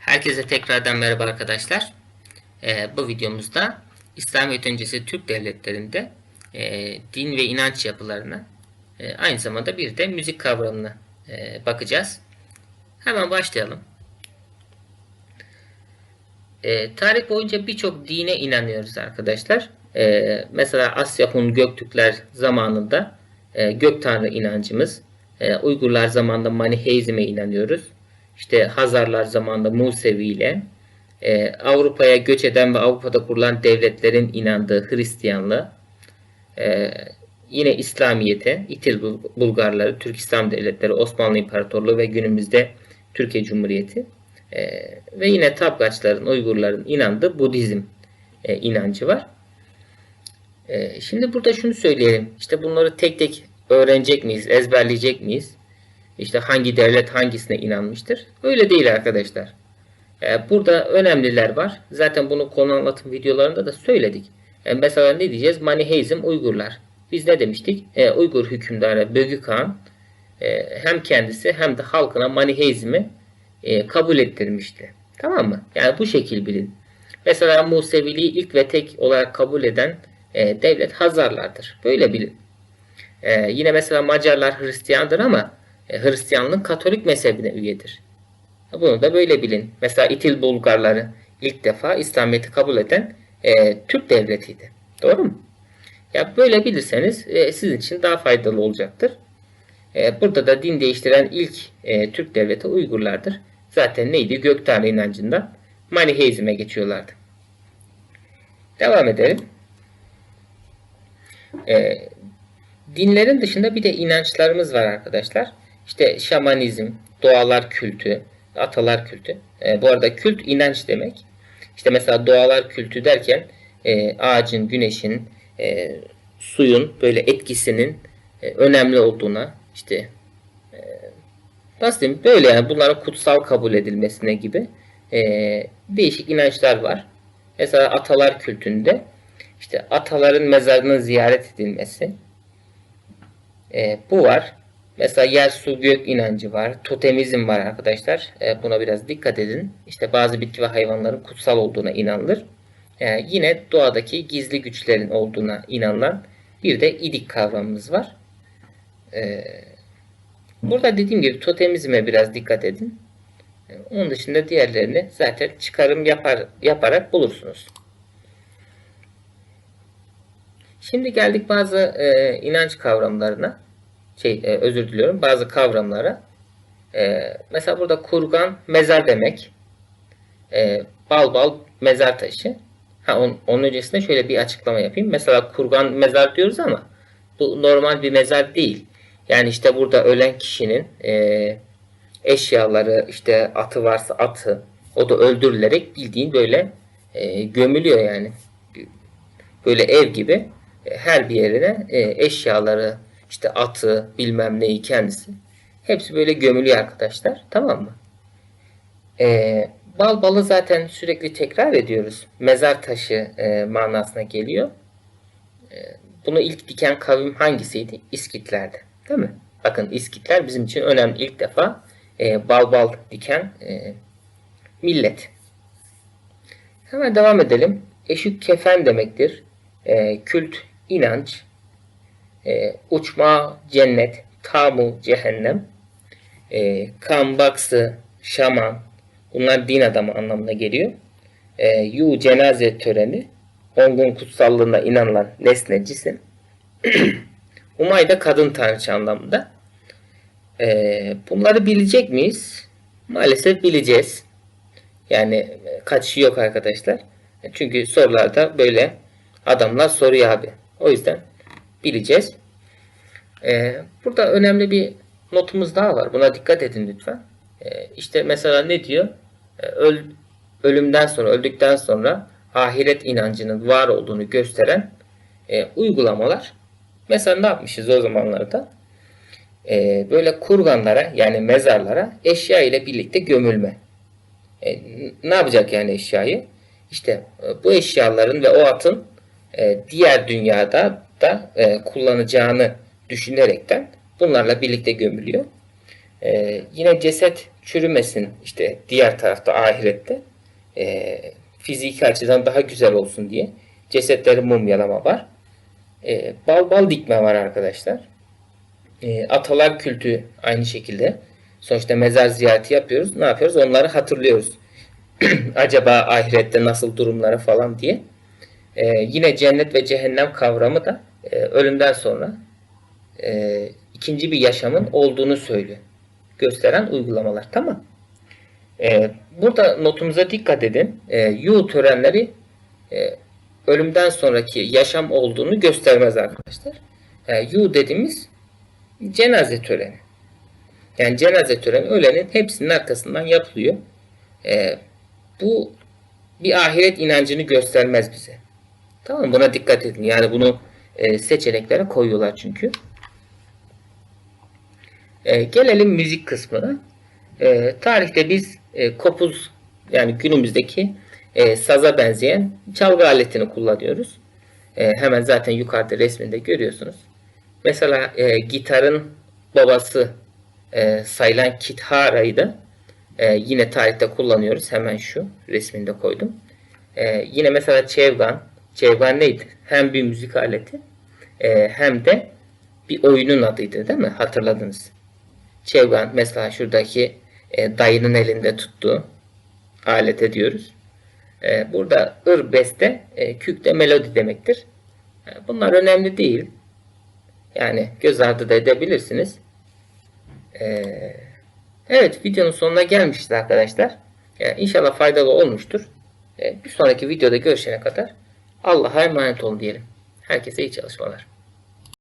Herkese tekrardan merhaba arkadaşlar. Ee, bu videomuzda İslamiyet öncesi Türk devletlerinde e, din ve inanç yapılarına e, aynı zamanda bir de müzik kavramına e, bakacağız. Hemen başlayalım. E, tarih boyunca birçok dine inanıyoruz arkadaşlar. E, mesela Asya Hun Göktürkler zamanında e, gök tanrı inancımız. E, Uygurlar zamanında Maniheizm'e inanıyoruz. İşte Hazarlar zamanında Musevi ile e, Avrupa'ya göç eden ve Avrupa'da kurulan devletlerin inandığı Hristiyanlığı e, yine İslamiyet'e İtil Bulgarları, Türk İslam Devletleri, Osmanlı İmparatorluğu ve günümüzde Türkiye Cumhuriyeti e, ve yine Tabgaçların, Uygurların inandığı Budizm e, inancı var. E, şimdi burada şunu söyleyelim. İşte bunları tek tek öğrenecek miyiz, ezberleyecek miyiz? İşte hangi devlet hangisine inanmıştır? Öyle değil arkadaşlar. Ee, burada önemliler var. Zaten bunu konu anlatım videolarında da söyledik. Yani E, mesela ne diyeceğiz? Maniheizm Uygurlar. Biz ne demiştik? Ee, Uygur hükümdarı Bögü Kağan e, hem kendisi hem de halkına Maniheizmi e, kabul ettirmişti. Tamam mı? Yani bu şekil bilin. Mesela Museviliği ilk ve tek olarak kabul eden e, devlet Hazarlardır. Böyle bilin. Yine mesela Macarlar Hristiyandır ama Hristiyanlığın Katolik mezhebine üyedir. Bunu da böyle bilin. Mesela İtil Bulgarları ilk defa İslamiyet'i kabul eden e, Türk devletiydi. Doğru mu? Ya böyle bilirseniz e, sizin için daha faydalı olacaktır. E, burada da din değiştiren ilk e, Türk devleti Uygurlardır. Zaten neydi? Gök Tanrı inancından Maniheizm'e geçiyorlardı. Devam edelim. E, dinlerin dışında bir de inançlarımız var arkadaşlar. İşte şamanizm, doğalar kültü, atalar kültü. E, bu arada kült inanç demek. İşte mesela doğalar kültü derken e, ağacın, güneşin, e, suyun böyle etkisinin e, önemli olduğuna işte e, nasıl diyeyim böyle yani bunların kutsal kabul edilmesine gibi e, değişik inançlar var. Mesela atalar kültünde işte ataların mezarının ziyaret edilmesi e, bu var. Mesela yer su gök inancı var. Totemizm var arkadaşlar. E, buna biraz dikkat edin. İşte bazı bitki ve hayvanların kutsal olduğuna inanılır. E, yine doğadaki gizli güçlerin olduğuna inanılan bir de idik kavramımız var. E, burada dediğim gibi totemizme biraz dikkat edin. E, onun dışında diğerlerini zaten çıkarım yapar, yaparak bulursunuz. Şimdi geldik bazı e, inanç kavramlarına şey e, özür diliyorum bazı kavramlara. E, mesela burada kurgan mezar demek. E, bal bal mezar taşı. Ha on, onun öncesinde şöyle bir açıklama yapayım. Mesela kurgan mezar diyoruz ama bu normal bir mezar değil. Yani işte burada ölen kişinin e, eşyaları işte atı varsa atı o da öldürülerek bildiğin böyle e, gömülüyor yani. Böyle ev gibi e, her bir yerine e, eşyaları işte atı, bilmem neyi kendisi. Hepsi böyle gömülüyor arkadaşlar. Tamam mı? Ee, bal balı zaten sürekli tekrar ediyoruz. Mezar taşı e, manasına geliyor. E, bunu ilk diken kavim hangisiydi? İskitlerdi. Değil mi? Bakın İskitler bizim için önemli. ilk defa e, bal bal diken e, millet. Hemen devam edelim. Eşük kefen demektir. E, kült, inanç, e, uçma cennet, tamu cehennem, e, kambaksı, şaman, bunlar din adamı anlamına geliyor. E, yu cenaze töreni, ongun kutsallığına inanılan nesne cisim. Umay da kadın tanrıçı anlamında. E, bunları bilecek miyiz? Maalesef bileceğiz. Yani e, kaçışı yok arkadaşlar. Çünkü sorularda böyle adamlar soruyor abi. O yüzden bileceğiz. Ee, burada önemli bir notumuz daha var. Buna dikkat edin lütfen. Ee, işte mesela ne diyor? Ee, öl, ölümden sonra, öldükten sonra ahiret inancının var olduğunu gösteren e, uygulamalar. Mesela ne yapmışız o zamanlarda? Ee, böyle kurganlara yani mezarlara eşya ile birlikte gömülme. E, ne yapacak yani eşyayı? İşte e, bu eşyaların ve o atın e, diğer dünyada da e, kullanacağını düşünerekten bunlarla birlikte gömülüyor. E, yine ceset çürümesin işte diğer tarafta ahirette e, fiziki açıdan daha güzel olsun diye cesetleri mumyalama var. E, bal bal dikme var arkadaşlar. E, atalar kültü aynı şekilde. Sonuçta mezar ziyareti yapıyoruz. Ne yapıyoruz? Onları hatırlıyoruz. Acaba ahirette nasıl durumları falan diye. E, yine cennet ve cehennem kavramı da e, ölümden sonra e, ikinci bir yaşamın olduğunu söylüyor. Gösteren uygulamalar. Tamam. E, burada notumuza dikkat edin. E, yu törenleri e, ölümden sonraki yaşam olduğunu göstermez arkadaşlar. E, yu dediğimiz cenaze töreni. Yani cenaze töreni ölenin hepsinin arkasından yapılıyor. E, bu bir ahiret inancını göstermez bize. Tamam? Buna dikkat edin. Yani bunu e, seçeneklere koyuyorlar çünkü. E, gelelim müzik kısmına. E, tarihte biz e, kopuz yani günümüzdeki e, saza benzeyen çalgı aletini kullanıyoruz. E, hemen zaten yukarıda resminde görüyorsunuz. Mesela e, gitarın babası e, sayılan kitharayı da e, yine tarihte kullanıyoruz. Hemen şu resminde koydum. E, yine mesela çevgan. Çevgan neydi? Hem bir müzik aleti e, hem de bir oyunun adıydı değil mi? Hatırladınız. Çevgan mesela şuradaki e, dayının elinde tuttuğu alete diyoruz. E, burada ır beste, e, kük de melodi demektir. E, bunlar önemli değil. Yani göz ardı da edebilirsiniz. E, evet videonun sonuna gelmişiz arkadaşlar. E, inşallah faydalı olmuştur. E, bir sonraki videoda görüşene kadar Allah'a emanet olun diyelim. Herkese iyi çalışmalar.